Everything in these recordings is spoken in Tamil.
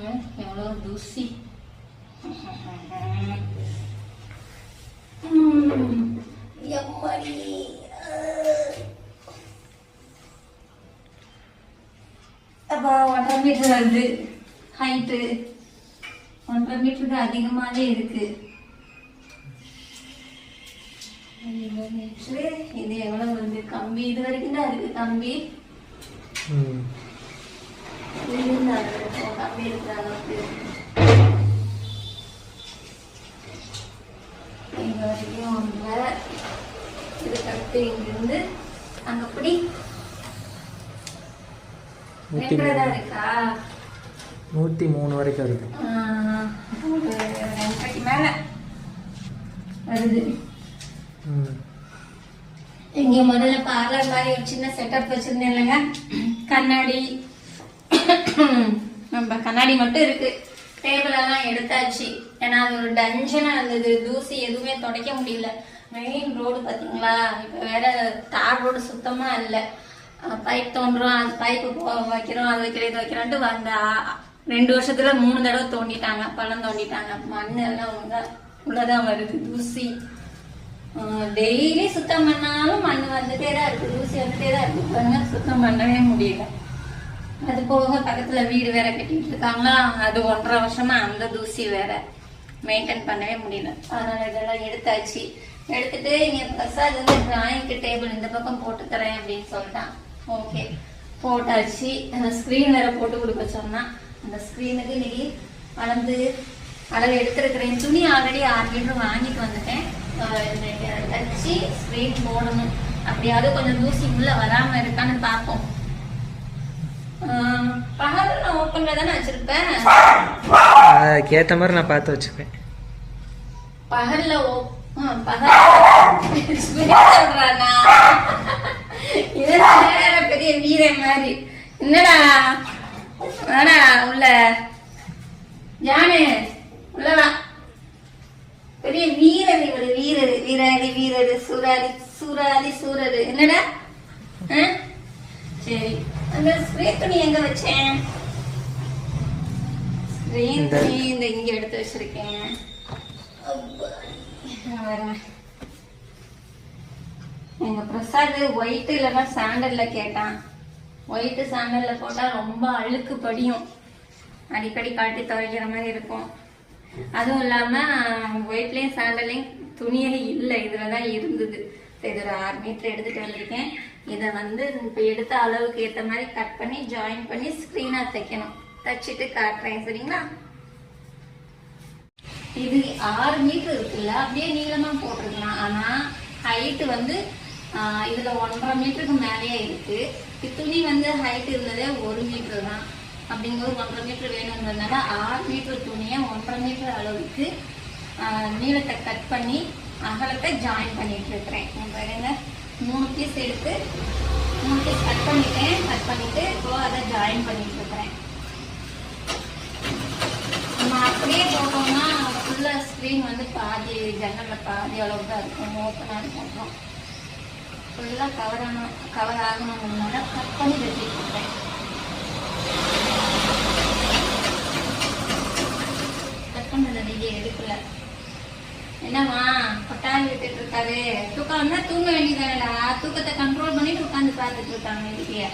எவ்வளோ தூசி எம்மாடி அப்பா ஒன்றரை மீட்டர் வருது ஹைட்டு ஒன்றரை மீட்டருக்கு அதிகமாகவே இருக்கு. இது எவ்வளவு வந்து கம்பி இது வரைக்கும் தான் இருக்கு கம்பி ம் கம்பி இருக்கிற அளவுக்கு இங்க வரைக்கும் இதுக்கடுத்து இங்கிருந்து அங்க தான் இருக்கா நூற்றி மூணு வரைக்கும் இருக்கு. ரெண்டரைக்கு மேல வருது. இங்க முதல்ல பார்லர் மாதிரி ஒரு சின்ன செட்டப் வச்சிருந்தேன் இல்லைங்க. கண்ணாடி நம்ம கண்ணாடி மட்டும் இருக்கு. டேபிள் எல்லாம் எடுத்தாச்சு. ஏன்னா அது ஒரு டஞ்சனா இருந்தது. தூசி எதுவுமே துடைக்க முடியல. மெயின் ரோடு பாத்தீங்களா? இப்ப வேற தார் ரோடு சுத்தமா இல்லை. பைப் தோண்டுறோம். அது பைப்பு போ வைக்கிறோம். அது வைக்கிறோம் இது வைக்கிறோன்ட்டு வந்த ரெண்டு வருஷத்துல மூணு தடவை தோண்டிட்டாங்க. பழம் தோண்டிட்டாங்க. மண் எல்லாம் உள்ளதா உள்ளதான் வருது. தூசி. டெய்லி சுத்தம் பண்ணாலும் மண் வந்துட்டே தான் இருக்கு. தூசி வந்துட்டே தான் இருக்கு சுத்தம் பண்ணவே முடியல. அது போக பக்கத்துல வீடு வேற கட்டிட்டு இருக்காங்களா? அது ஒன்றரை வருஷமா அந்த தூசி வேற மெயின்டைன் பண்ணவே முடியல. அதனால இதெல்லாம் எடுத்தாச்சு. எடுத்துட்டு இங்க பிரசாத் வந்து டிராயிங்க்கு டேபிள் இந்த பக்கம் போட்டு தரேன் அப்படின்னு சொல்லிட்டான். ஓகே போட்டாச்சு. அந்த ஸ்க்ரீன் வேற போட்டு கொடுக்க சொன்னா அந்த ஸ்க்ரீனுக்கு இன்னைக்கு வளர்ந்து அளவு எடுத்துருக்கிறேன். துணி ஆல்ரெடி ஆறு மீட்டர் வாங்கிட்டு வந்துட்டேன். தச்சு ஸ்க்ரீன் போடணும். அப்படியாவது கொஞ்சம் தூசி உள்ள வராம இருக்கான்னு பார்ப்போம். ஆஹ் பகல்ல நான் ஓப்பன்ல தானே வச்சிருப்பேன். அதுக்கேற்ற மாதிரி நான் பார்த்து வச்சுப்பேன். பகல்ல ஓ பெரிய வீரன் மாதிரி. என்னடா? வேணா உள்ள. ஜானு உள்ள வா. பெரிய வீரர் இவரு வீரர் வீராதி வீரர் சூராதி சூராதி சூரரு. என்னடா? ஆ? அந்த ஸ்ப்ரே துணி எங்க வச்சேன்? இந்த- துணி இந்த இங்க எடுத்து வச்சிருக்கேன். எங்க பிரசாத் ஒயிட் இல்லைன்னா சாண்டல்ல கேட்டான். ஒயிட் சாண்டல்ல போட்டா ரொம்ப அழுக்கு படியும். அடிக்கடி காட்டி துவைக்கிற மாதிரி இருக்கும். அதுவும் இல்லாம ஒயிட்லயும் சாண்டல்லையும் துணியே இல்லை. இதுலதான் இருந்தது. சரி, இது ஒரு ஆறு மீட்டர் எடுத்துட்டு வந்திருக்கேன். இதை வந்து இப்போ எடுத்த அளவுக்கு ஏற்ற மாதிரி கட் பண்ணி ஜாயின் பண்ணி ஸ்க்ரீனாக தைக்கணும். தைச்சிட்டு காட்டுறேன் சரிங்களா? இது ஆறு மீட்டர் இருக்குல்ல அப்படியே நீளமாக போட்டிருக்கலாம். ஆனால் ஹைட்டு வந்து இதில் ஒன்றரை மீட்டருக்கு மேலேயே இருக்குது துணி வந்து ஹைட் இருந்ததே ஒரு மீட்டர் தான். அப்படிங்கும்போது ஒன்றரை மீட்டர் வேணுங்கிறதுனால ஆறு மீட்டர் துணியை ஒன்றரை மீட்டர் அளவுக்கு நீளத்தை கட் பண்ணி அகலத்தை ஜாயின் பண்ணிட்டு இருக்கிறேன். பாருங்கள் பாருங்க. மூணு பீஸ் எடுத்து மூணு பீஸ் கட் பண்ணிட்டேன். கட் பண்ணிட்டு இப்போ அதை ஜாயின் பண்ணிட்டு இருக்கிறேன். நம்ம அப்படியே போட்டோம்னா ஃபுல்லா ஸ்க்ரீன் வந்து பாதி ஜன்னலில் பாதி அளவு தான் இருக்கும். ஓப்பனாக இருக்கும். ஃபுல்லாக கவர் ஆகணும் கவர் ஆகணும்னால கட் பண்ணி வச்சுட்டு இருக்காங்கடா தூக்கத்தை கண்ட்ரோல் பண்ணிட்டு உட்காந்து பார்த்துட்டு இருக்காங்க இதுக்கே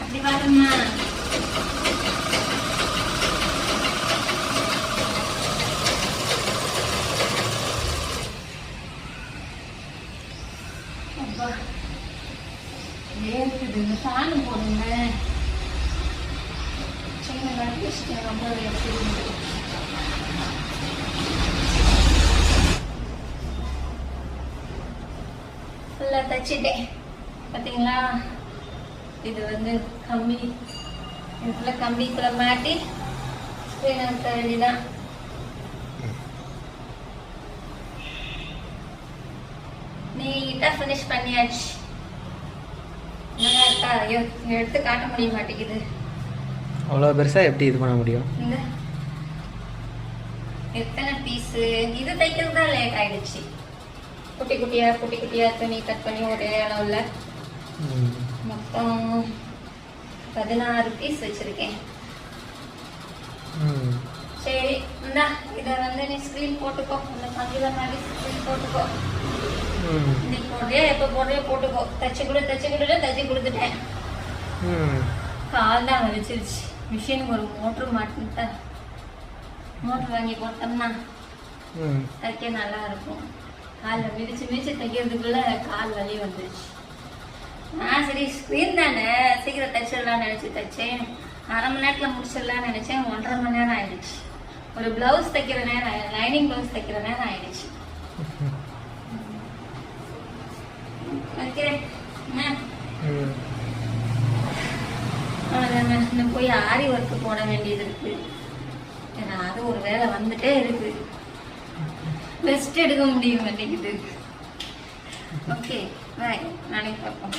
அப்படி பாருமா அப்பா வேர்க்குது போடுங்க. சின்ன வச்சுட்டு ரொம்ப வேர்க்குது ஃபுல்லாக தச்சுட்டேன். பார்த்தீங்களா இது வந்து கம்பி. இதுல கம்பிக்குள்ள மாட்டி ஸ்க்ரீன் அமுத்த வேண்டியதான் நீட்டா ஃபினிஷ் பண்ணியாச்சு. நல்லா இருக்கா? ஐயோ எடுத்து காட்ட முடிய மாட்டேங்குது. அவ்வளோ பெருசாக எப்படி இது பண்ண முடியும்? இந்த எத்தனை பீஸு இது தைக்கிறது தான் லேட் ஆயிடுச்சு. குட்டி குட்டியா குட்டி குட்டியா துணி கட் பண்ணி ஒரே அளவுல. மொத்தம் பதினாறு பீஸ் வச்சிருக்கேன். இதை வந்து நீ ஸ்க்ரீன் போட்டுக்கோ. இந்த கம்பியில் மாதிரி ஸ்க்ரீன் போட்டுக்கோ. இன்னைக்கு போடுறியா எப்போ போடுறியோ போட்டுக்கோ. தச்சு கொடு தச்சு கொடுத்து தச்சு கொடுத்துட்டேன். கால் தான் வலிச்சிருச்சு. மிஷினுக்கு ஒரு மோட்ரு மாட்டிட்டா மோட்ரு வாங்கி போட்டோம்னா ம். தைக்க நல்லா இருக்கும். காலில் மிதிச்சு மிதிச்சு தைக்கிறதுக்குள்ள கால் வலி வந்துருச்சு. நான் சரி ஸ்க்ரீன் தானே? சீக்கிரம் தைச்சிடலாம்னு நினச்சி தைச்சேன். அரை மணி நேரத்தில் முடிச்சிடலாம்னு நினச்சேன். ஒன்றரை மணி நேரம் ஆயிடுச்சு. ஒரு ப்ளவுஸ் தைக்கிற நேரம் லைனிங் ப்ளவுஸ் தைக்கிற நேரம் ஆயிடுச்சு. வைக்கிறேன். இன்னும் போய் ஆரி ஒர்க்கு போட வேண்டியது இருக்கு. அது ஒரு வேலை வந்துட்டே இருக்கு. ரெஸ்ட் எடுக்க முடிய மாட்டேங்குது ஓகே பாய் நாளைக்கு பார்ப்போம்.